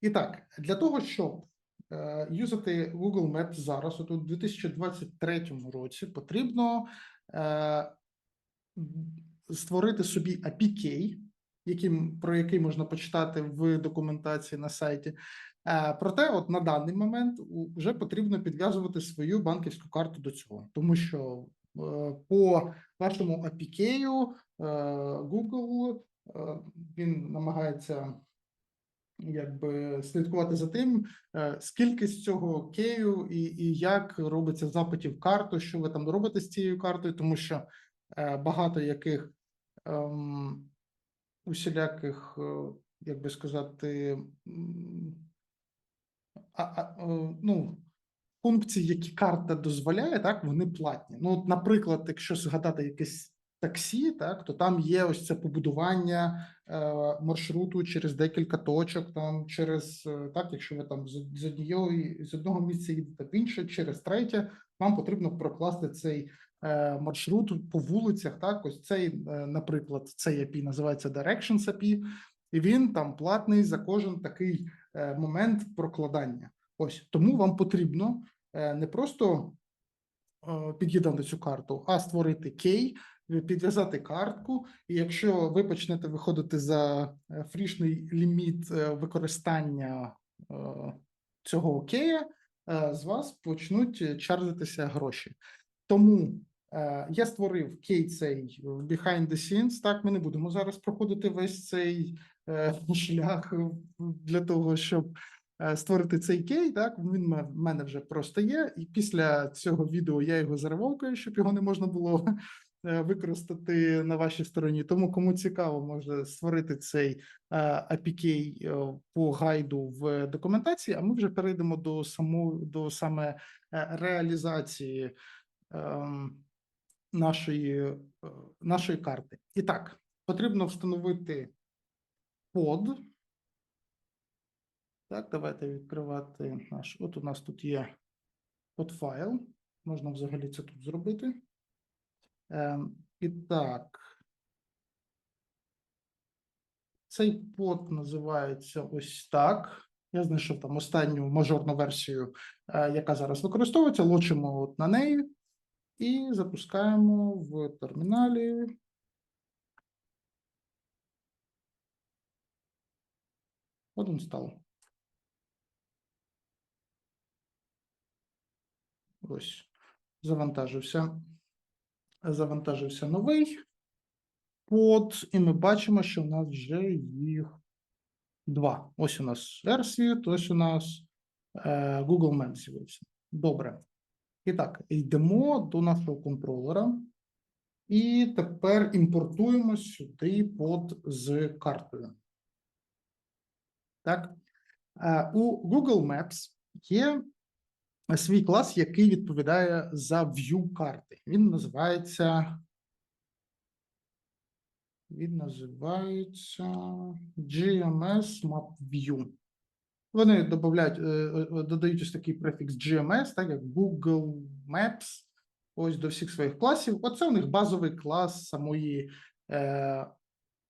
І так, для того, щоб е, юзати Google Maps зараз, от у 2023 році, потрібно е, створити собі APK, яким, про який можна почитати в документації на сайті. Е, Проте, от на даний момент вже потрібно підв'язувати свою банківську карту до цього, тому що е, по вашому APK е, Google е, він намагається якби слідкувати за тим, е, скільки з цього кею і, і як робиться запитів карту, що ви там робите з цією картою, тому що е, багато яких ем, усіляких, е, як би сказати, а, а, ну, функції, які карта дозволяє, так, вони платні. Ну, от, наприклад, якщо згадати якесь таксі, так, то там є ось це побудування е, маршруту через декілька точок, там через е, так, якщо ви там з, однієї з одного місця їдете в інше, через третє, вам потрібно прокласти цей е, маршрут по вулицях. Так, ось цей, е, наприклад, цей API називається Directions API, і він там платний за кожен такий е, момент прокладання. Ось тому вам потрібно е, не просто е, під'єднати цю карту, а створити кей, підв'язати картку. І якщо ви почнете виходити за е, фрішний ліміт е, використання е, цього кея, е, з вас почнуть чаржитися гроші. Тому е, я створив кей цей в behind the scenes. Так, ми не будемо зараз проходити весь цей е, шлях е, для того, щоб е, створити цей кей. Так, він в мене вже просто є. І після цього відео я його заревовкаю, щоб його не можна було е, використати на вашій стороні. Тому кому цікаво, може створити цей е, APK е, по гайду в документації. А ми вже перейдемо до саму до саме е, реалізації ем, нашої, е, нашої карти. І так, потрібно встановити под. Так, давайте відкривати наш. От у нас тут є подфайл. Можна взагалі це тут зробити. Ем, і так. Цей под називається ось так. Я знайшов там останню мажорну версію, е, яка зараз використовується. Лочимо от на неї і запускаємо в терміналі. От він став. Ось, завантажився. Завантажився новий под, і ми бачимо, що в нас вже їх два. Ось у нас то ось у нас е, Google Maps з'явився. Добре. І так, йдемо до нашого контролера. І тепер імпортуємо сюди под з картою. Так. Е, У Google Maps є свій клас, який відповідає за view карти. Він називається. Він називається GMS Map View. Вони додають, е, е, додають ось такий префікс GMS, так як Google Maps, ось до всіх своїх класів. Оце у них базовий клас самої, е,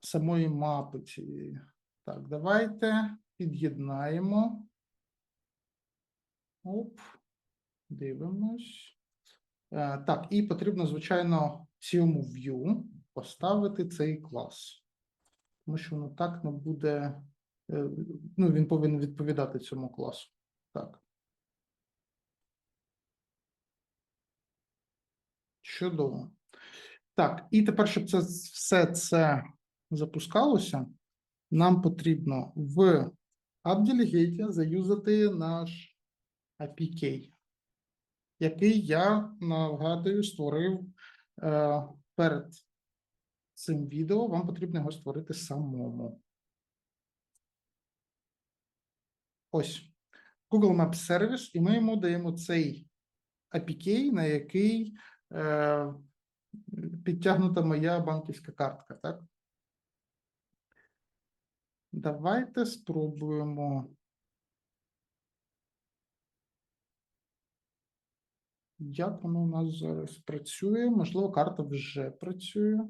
самої мапи. цієї. Так, давайте під'єднаємо. Оп, дивимось. Е, так, і потрібно, звичайно, цьому view поставити цей клас. Тому що воно так не буде. е, Ну, він повинен відповідати цьому класу. Так. Чудово. Так, і тепер, щоб це все це запускалося, нам потрібно в AppDelegate заюзати наш APK, який я нагадую створив е, перед цим відео. Вам потрібно його створити самому. Ось Google Maps Service, і ми йому даємо цей APK, на який е, підтягнута моя банківська картка. Так? Давайте спробуємо. Як воно у нас зараз працює? Можливо, карта вже працює.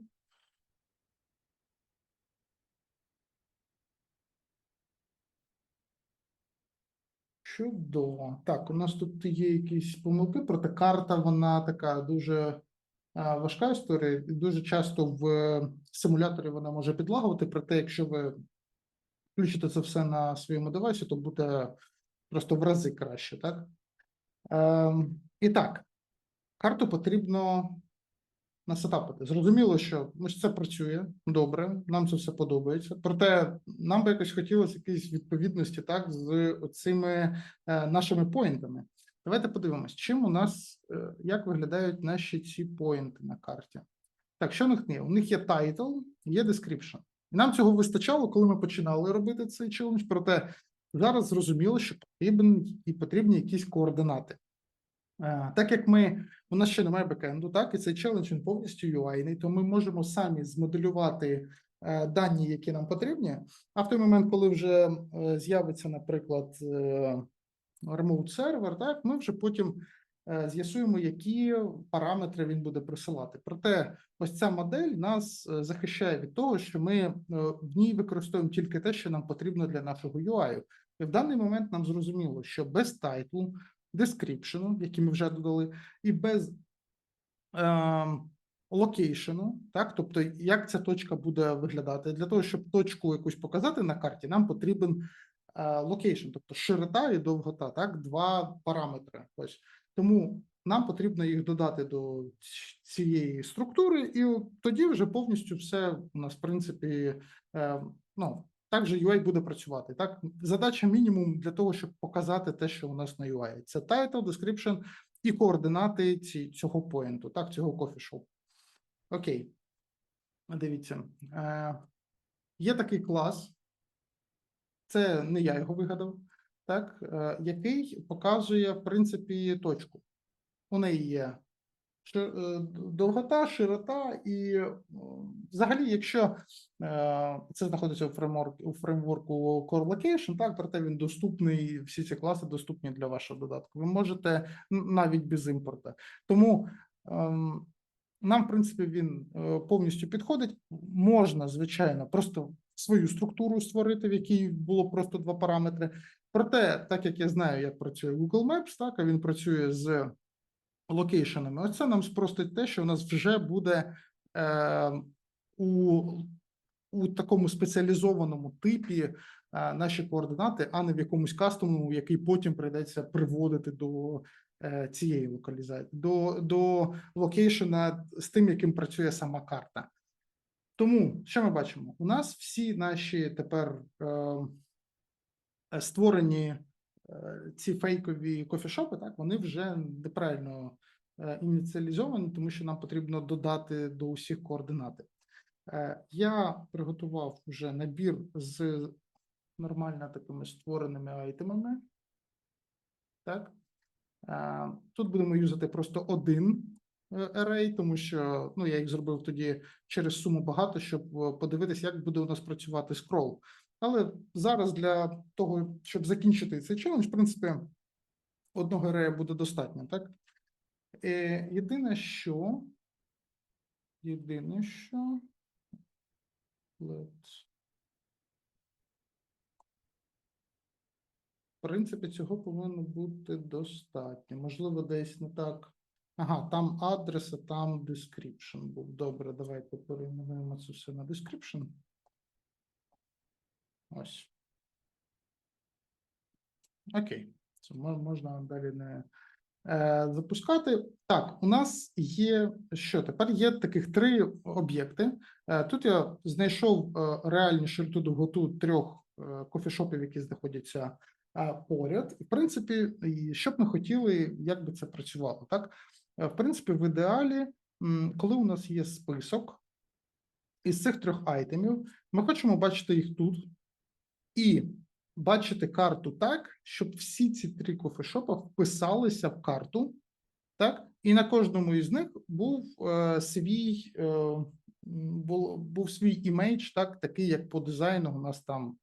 Чудово. Так, у нас тут є якісь помилки, проте карта вона така дуже важка історія. Дуже часто в е, симуляторі вона може підлагувати. Проте, якщо ви включите це все на своєму девайсі, то буде просто в рази краще, так? Ем, і так, карту потрібно насетапити. Зрозуміло, що ну, це працює добре, нам це все подобається. Проте нам би якось хотілося якоїсь відповідності так з оцими е, нашими поінтами. Давайте подивимось, чим у нас е, як виглядають наші ці поінти на карті. Так, що в них є? У них є title, є description. І нам цього вистачало, коли ми починали робити цей челендж. Проте зараз зрозуміло, що потрібен і потрібні якісь координати. Е, Так як ми у нас ще немає бекенду, так і цей челендж він повністю UI, то ми можемо самі змоделювати е, дані, які нам потрібні. А в той момент, коли вже е, з'явиться, наприклад, remote сервер, так ми вже потім з'ясуємо, які параметри він буде присилати. Проте, ось ця модель нас захищає від того, що ми в ній використовуємо тільки те, що нам потрібно для нашого UI. І в даний момент нам зрозуміло, що без тайтлу, description, який ми вже додали, і без ем, локейшену, так, тобто, як ця точка буде виглядати. Для того, щоб точку якусь показати на карті, нам потрібен локейшн, тобто широта і довгота, так, два параметри. Ось тому нам потрібно їх додати до цієї структури, і тоді вже повністю все у нас, в принципі, е, ну. Так же UI буде працювати. Так, задача мінімум для того, щоб показати те, що у нас на UI. Це title, description і координати ці, цього поінту, так, цього кофішопу. Окей. Дивіться. Е, є такий клас, це не я його вигадав, так, е, який показує, в принципі, точку. У неї є довгота, широта, і е, взагалі, якщо е, це знаходиться у фреймворку, у фреймворку Core Location, так, проте він доступний, всі ці класи доступні для вашого додатку. Ви можете навіть без імпорта. Тому ем, нам, в принципі, він е, повністю підходить. Можна, звичайно, просто свою структуру створити, в якій було просто два параметри. Проте, так як я знаю, як працює Google Maps, так а він працює з локейшенами. Оце нам спростить те, що у нас вже буде е, у, у такому спеціалізованому типі е, наші координати, а не в якомусь кастомному, який потім прийдеться приводити до е, цієї локалізації, до, до локейшена з тим, яким працює сама карта. Тому що ми бачимо? У нас всі наші тепер е, е, створені ці фейкові кофішопи, так вони вже неправильно е, ініціалізовані, тому що нам потрібно додати до усіх координати. Е, Я приготував вже набір з нормально такими створеними айтемами. Так. Е, Тут будемо юзати просто один е, array, тому що ну, я їх зробив тоді через суму багато, щоб е, подивитися, як буде у нас працювати скрол. Але зараз для того, щоб закінчити цей челендж, в принципі, одного арея буде достатньо, так? Е, єдине, що. Єдине, що. Let's... В принципі, цього повинно бути достатньо. Можливо, десь не так. Ага, там адрес, а там description був. Добре, давайте перейменуємо це все на description. Ось. Окей, це можна далі не е, запускати. Так, у нас є що тепер? Є таких три об'єкти. Е, тут я знайшов е, реальну широту довготу трьох е, кофішопів, які знаходяться е, поряд. І, в принципі, що б ми хотіли, як би це працювало, так? Е, В принципі, в ідеалі, м, коли у нас є список із цих трьох айтемів, ми хочемо бачити їх тут і бачити карту так, щоб всі ці три кофешопа вписалися в карту, так, і на кожному із них був е, свій е, м, бул, був свій імейдж, так, такий, як по дизайну, у нас там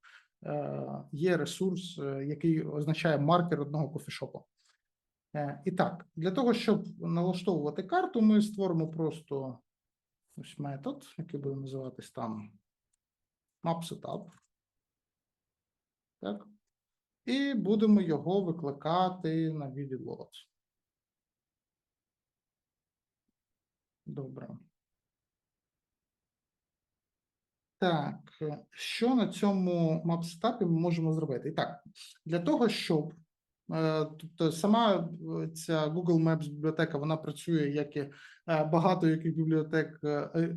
е, є ресурс, е, який означає маркер одного кофешопу. Е, і так, для того, щоб налаштовувати карту, ми створимо просто ось метод, який буде називатись там map setup. Так. і будемо його викликати на відлот. Добре. Так, що на цьому мапстапі ми можемо зробити? І так, для того, щоб е, тобто сама е, ця Google Maps бібліотека вона працює як і е, багато яких бібліотек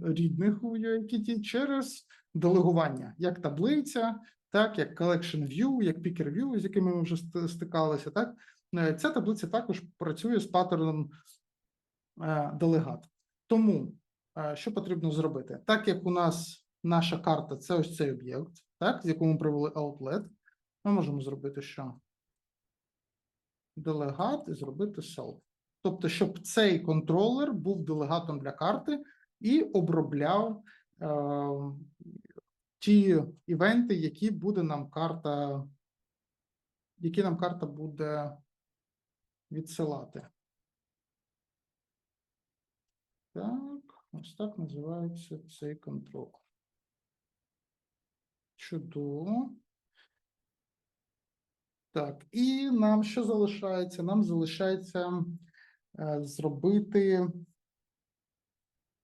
рідних у UIKit через делегування, як таблиця, так як Collection View, як Picker View, з якими ми вже стикалися. Так, Е, ця таблиця також працює з паттерном е, делегат. Тому е, що потрібно зробити? Так як у нас наша карта це ось цей об'єкт, так, з якого ми провели outlet, ми можемо зробити що? Делегат і зробити self. Тобто, щоб цей контролер був делегатом для карти і обробляв е, ті івенти, які буде нам карта, які нам карта буде відсилати. Так, ось так називається цей контролер. Чудово. Так, і нам що залишається? Нам залишається е, зробити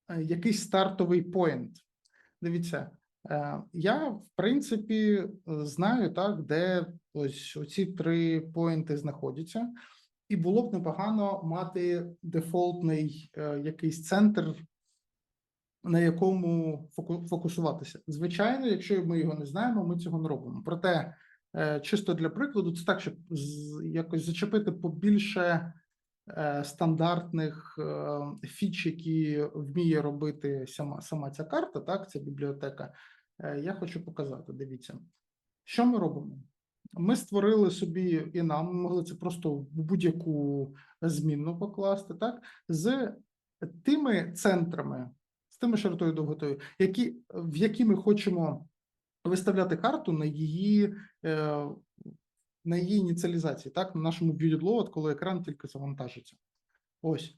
е, якийсь стартовий поінт. Дивіться, я, в принципі, е, знаю, так, де ось оці три поінти знаходяться, і було б непогано мати дефолтний е, якийсь центр, на якому фоку- фокусуватися. Звичайно, якщо ми його не знаємо, ми цього не робимо. Проте, е, чисто для прикладу, це так, щоб якось зачепити побільше е, стандартних е, фіч, які вміє робити сама, сама ця карта, так, ця бібліотека. Е, Я хочу показати. Дивіться, що ми робимо? Ми створили собі і нам могли це просто в будь-яку змінну покласти, так, з тими центрами, з тими широтою довготою, які, в які ми хочемо виставляти карту на її, е, на її ініціалізації, так, на нашому viewload, коли екран тільки завантажиться. Ось.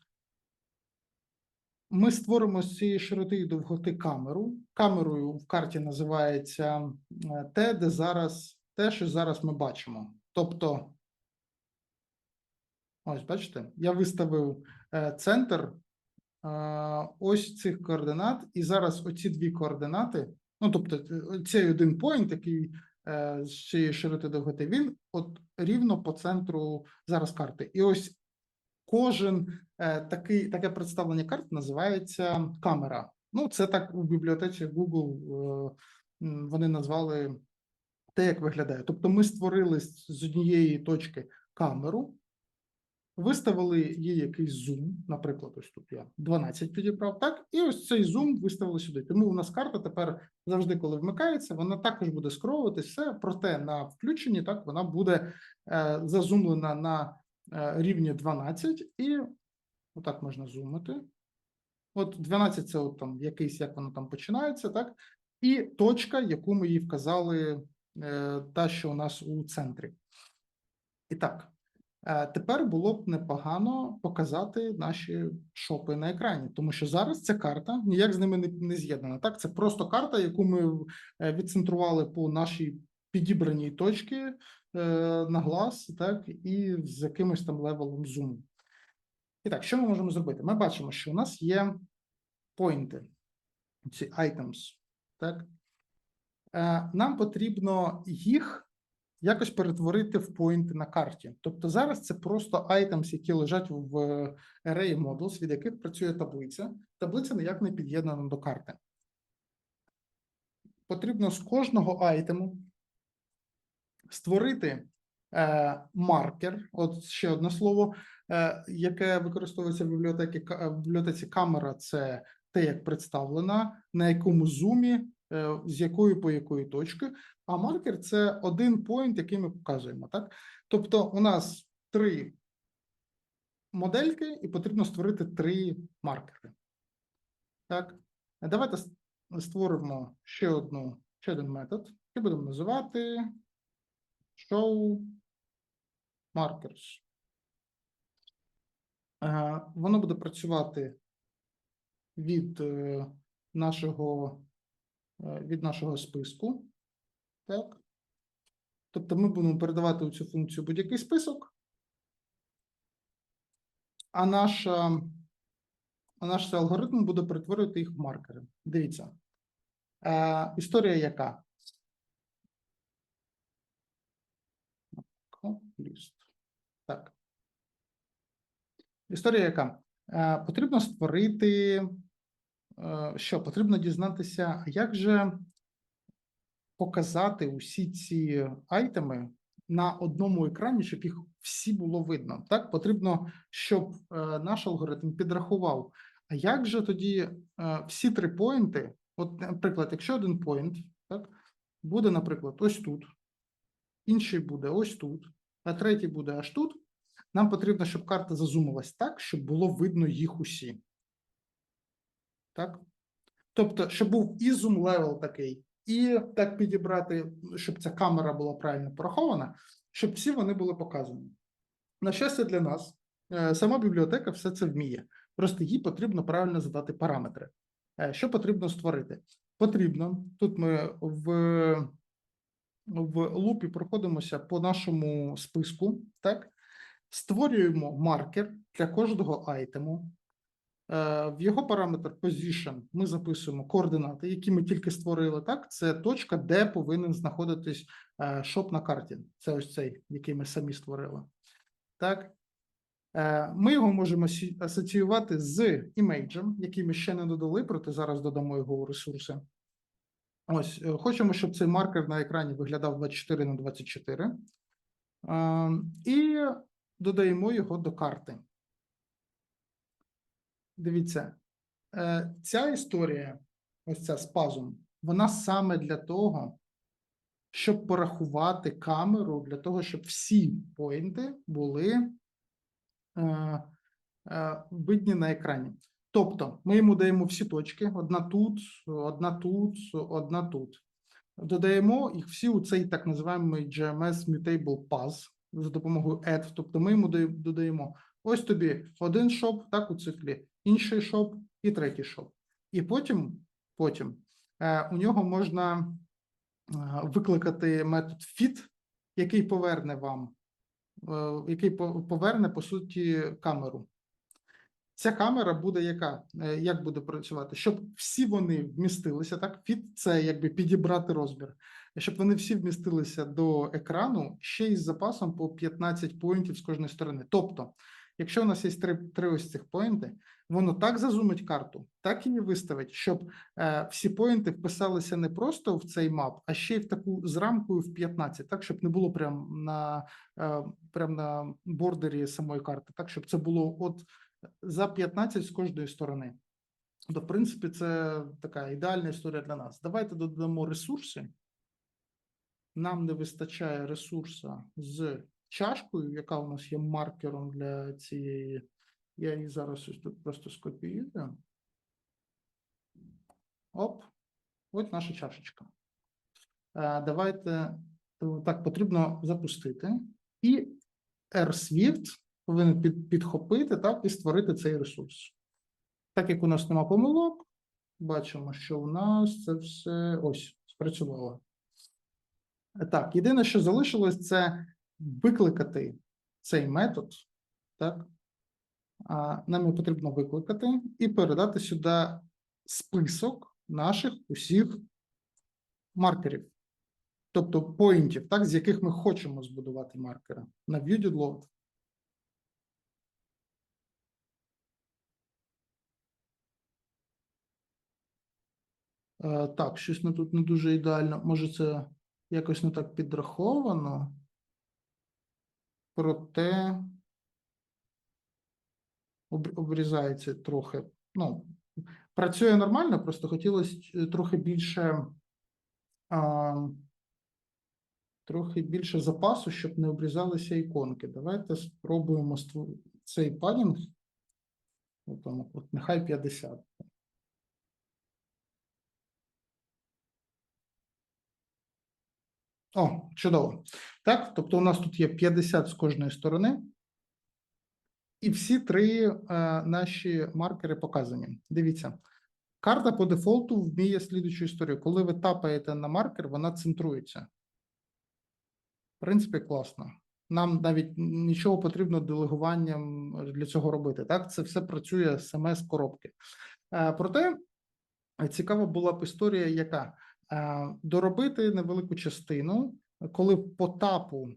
Ми створимо з цієї широти і довготи камеру. Камерою в карті називається е, те, де зараз те, що зараз ми бачимо. Тобто, ось бачите, я виставив е, центр е, ось цих координат, і зараз оці дві координати, ну тобто, цей один поінт, який з цієї широти довготи, він от рівно по центру зараз карти. І ось кожен е, такий, таке представлення карт називається камера. Ну, це так у бібліотеці Google е, вони назвали те, як виглядає. Тобто, ми створили з однієї точки камеру, виставили їй якийсь зум, наприклад, ось тут я 12 підібрав, так, і ось цей зум виставили сюди. Тому у нас карта тепер завжди, коли вмикається, вона також буде скровуватись все, проте на включенні так вона буде е, зазумлена на рівні 12, і отак можна зумити. От 12 це от там якийсь, як воно там починається, так? І точка, яку ми їй вказали, е, та, що у нас у центрі. І так, е, тепер було б непогано показати наші шопи на екрані, тому що зараз ця карта ніяк з ними не, не з'єднана. Так, це просто карта, яку ми е, відцентрували по нашій підібраній точці е, на глаз, так, і з якимось там левелом зуму. І так, що ми можемо зробити? Ми бачимо, що у нас є поінти, ці items, так? Е, Нам потрібно їх якось перетворити в поінти на карті. Тобто зараз це просто items, які лежать в array models, від яких працює таблиця. Таблиця ніяк не під'єднана до карти. Потрібно з кожного айтему створити е, маркер, от ще одне слово, е, яке використовується в бібліотеці, в бібліотеці камера, це те, як представлена, на якому зумі, е, з якої по якої точки. А маркер це один поінт, який ми показуємо. Так? Тобто, у нас три модельки, і потрібно створити три маркери. Так, давайте створимо ще одну, ще один метод, і будемо називати show markers. Е, Воно буде працювати від е, нашого, е, від нашого списку. Так. Тобто ми будемо передавати у цю функцію будь-який список, а наша, а наш алгоритм буде перетворювати їх в маркери. Дивіться. Історія яка? Ліст. Так. Історія яка? Е, потрібно створити. Е, що? Потрібно дізнатися, як же показати усі ці айтеми на одному екрані, щоб їх всі було видно. Так, потрібно, щоб е, наш алгоритм підрахував. А як же тоді всі три поінти? От, наприклад, якщо один поінт, так, буде, наприклад, ось тут, інший буде ось тут, а третій буде аж тут. Нам потрібно, щоб карта зазумилась так, щоб було видно їх усі. Так? Тобто, щоб був і зум левел такий, і так підібрати, щоб ця камера була правильно порахована, щоб всі вони були показані. На щастя, для нас, е, сама бібліотека все це вміє. Просто їй потрібно правильно задати параметри. Е, Що потрібно створити? Потрібно, тут ми в, в лупі проходимося по нашому списку, так? Створюємо маркер для кожного айтему. Е, В його параметр position ми записуємо координати, які ми тільки створили. Так, це точка, де повинен знаходитись е, шоп на карті. Це ось цей, який ми самі створили. Так, Е, ми його можемо асоціювати з імейджем, який ми ще не додали, проте зараз додамо його у ресурси. Ось, хочемо, щоб цей маркер на екрані виглядав 24 на 24. Е, І додаємо його до карти. Дивіться, е, ця історія, ось ця з пазом, вона саме для того, щоб порахувати камеру, для того, щоб всі поінти були е, е, видні на екрані. Тобто, ми йому даємо всі точки: одна тут, одна тут, одна тут. Додаємо їх всі у цей так називаємий GMS Mutable Path за допомогою add. Тобто, ми йому додаємо ось тобі один шоп, так у циклі, інший шоп і третій шоп. І потім, потім е, у нього можна е, викликати метод fit, який поверне вам, е, який поверне по суті камеру. Ця камера буде яка? Е, Як буде працювати? Щоб всі вони вмістилися, так? Фіт це якби підібрати розмір. Щоб вони всі вмістилися до екрану ще із запасом по 15 поінтів з кожної сторони. Тобто, якщо у нас є три, три ось цих поінти, воно так зазумить карту, так її виставить, щоб е, всі поінти вписалися не просто в цей мап, а ще й в таку з рамкою в 15, так щоб не було прям на, е, прям на бордері самої карти, так щоб це було от за 15 з кожної сторони. То, в принципі, це така ідеальна історія для нас. Давайте додамо ресурси. Нам не вистачає ресурса з чашкою, яка у нас є маркером для цієї. Я її зараз ось тут просто скопіюю. Оп, от наша чашечка. Е, Давайте е, так потрібно запустити. І AirSwift повинен під, підхопити так, і створити цей ресурс. Так як у нас нема помилок, бачимо, що у нас це все ось спрацювало. Так, єдине, що залишилось, це викликати цей метод. Так, нам його потрібно викликати і передати сюди список наших усіх маркерів, тобто поінтів, так, з яких ми хочемо збудувати маркери на ViewDidLoad. Е, Так, щось не тут не дуже ідеально. Може, це якось не так підраховано. Проте об- обрізається трохи. Ну, працює нормально, просто хотілося е, трохи більше. А, трохи більше запасу, щоб не обрізалися іконки. Давайте спробуємо створ- цей падінг. От, от нехай 50. О, чудово. Так, тобто у нас тут є 50 з кожної сторони. І всі три е, наші маркери показані. Дивіться, карта по дефолту вміє слідучу історію. Коли ви тапаєте на маркер, вона центрується. В принципі, класно. Нам навіть нічого потрібно делегуванням для цього робити. Так, це все працює саме з коробки. Е, Проте цікава була б історія, яка доробити невелику частину, коли по тапу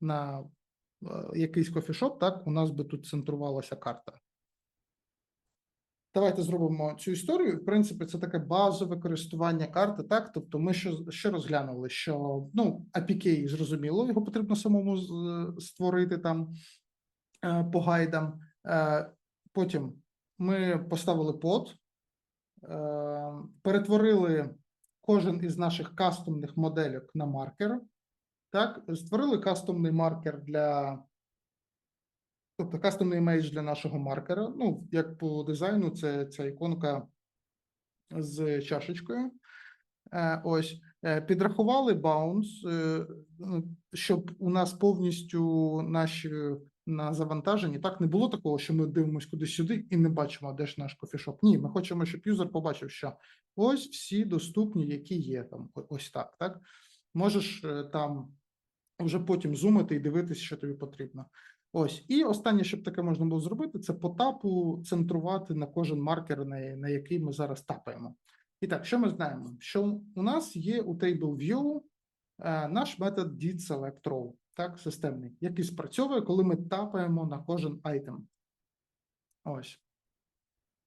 на е, якийсь кофішоп, так у нас би тут центрувалася карта. Давайте зробимо цю історію. В принципі, це таке базове користування карти. Так, тобто, ми що, що розглянули, що ну APK, зрозуміло, його потрібно самому створити там е, по гайдам. Е, Потім ми поставили под, е, перетворили кожен із наших кастомних модельок на маркер. Так, створили кастомний маркер для Тобто кастомний імейдж для нашого маркера. Ну, як по дизайну, це ця іконка з чашечкою. Е, Ось Е, підрахували баунс, е, ну, щоб у нас повністю наші на завантаженні. Так не було такого, що ми дивимося кудись сюди і не бачимо, де ж наш кофішоп. Ні, ми хочемо, щоб юзер побачив, що ось всі доступні, які є там. Ось так. Так можеш е, там вже потім зумити і дивитися, що тобі потрібно. Ось, і останнє, щоб таке можна було зробити, це по тапу центрувати на кожен маркер, на, який ми зараз тапаємо. І так, що ми знаємо? Що у нас є у TableView е, наш метод didSelectRow, так, системний, який спрацьовує, коли ми тапаємо на кожен айтем. Ось.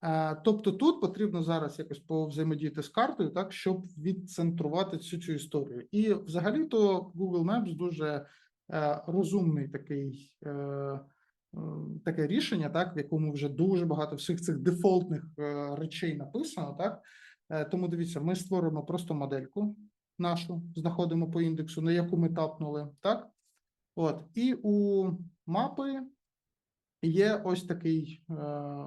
Е, Тобто тут потрібно зараз якось повзаємодіяти з картою, так, щоб відцентрувати цю цю історію. І взагалі-то Google Maps дуже е, розумний такий, е, таке рішення, так, в якому вже дуже багато всіх цих дефолтних речей написано. Так. Тому дивіться, ми створимо просто модельку нашу, знаходимо по індексу, на яку ми тапнули. Так. От, і у мапи є ось такий, е,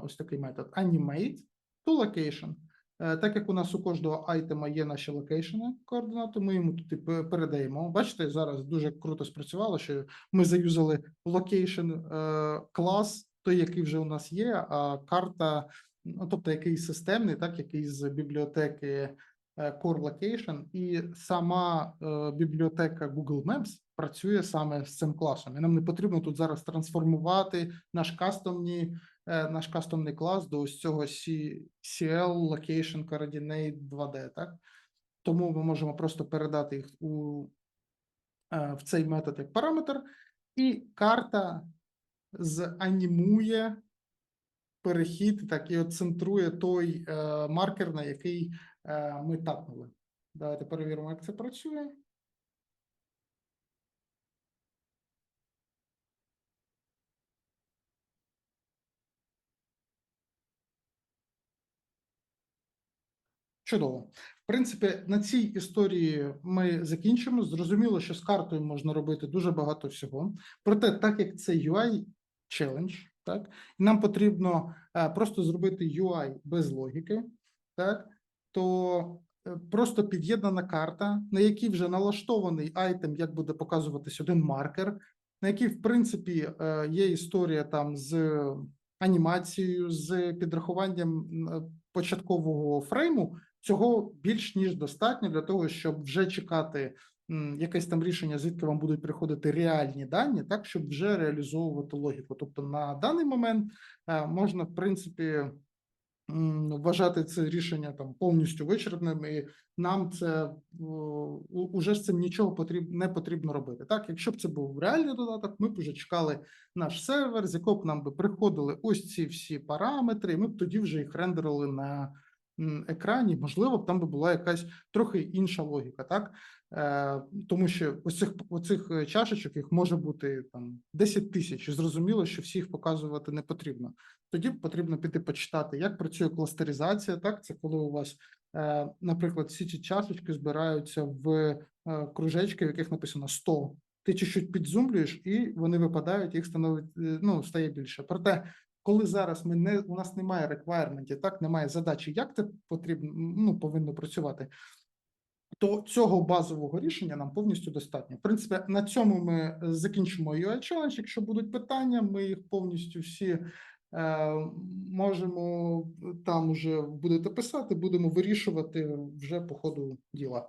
ось такий метод animate to location. Е, Так як у нас у кожного айтема є наші локейшени координати, ми йому тут і пе- передаємо. Бачите, зараз дуже круто спрацювало, що ми заюзали location е, клас, той, який вже у нас є, а карта, ну тобто який системний, так, який з бібліотеки Core Location, і сама е, бібліотека Google Maps працює саме з цим класом. І нам не потрібно тут зараз трансформувати наш кастомні, е, наш кастомний клас до ось цього CL Location Coordinate 2D, так? Тому ми можемо просто передати їх у, е, в цей метод як параметр, і карта занімує перехід, так і от центрує той е, маркер, на який е, ми тапнули. Давайте перевіримо, як це працює. Чудово. В принципі, на цій історії ми закінчимо. Зрозуміло, що з картою можна робити дуже багато всього. Проте, так як це UI challenge, так і нам потрібно е, просто зробити UI без логіки, так то е, просто під'єднана карта, на якій вже налаштований айтем, як буде показуватись один маркер, на якій, в принципі, е, є історія там з анімацією, з підрахуванням початкового фрейму. Цього більш ніж достатньо для того, щоб вже чекати якесь там рішення, звідки вам будуть приходити реальні дані, так щоб вже реалізовувати логіку. Тобто на даний момент е, можна, в принципі, вважати це рішення там повністю вичерпним, і нам це уже з цим нічого потрібно не потрібно робити. Так, якщо б це був реальний додаток, ми б уже чекали наш сервер, з якого б нам би приходили ось ці всі параметри, і ми б тоді вже їх рендерили на екрані. Можливо, б там би була якась трохи інша логіка, так е, тому що оцих оцих е, чашечок їх може бути там 10 тисяч. і Зрозуміло, що всіх показувати не потрібно. Тоді потрібно піти почитати, як працює кластеризація. Так, це коли у вас, е, наприклад, всі ці чашечки збираються в е, кружечки, в яких написано 100. Ти чуть-чуть підзумлюєш, і вони випадають, їх становить е, ну стає більше. Проте, коли зараз ми не у нас немає реквайрментів, так немає задачі, як це потрібно ну повинно працювати. То цього базового рішення нам повністю достатньо. В принципі, на цьому ми е, закінчимо UI Challenge. Якщо будуть питання, ми їх повністю всі е, можемо там уже будете писати, будемо вирішувати вже по ходу діла.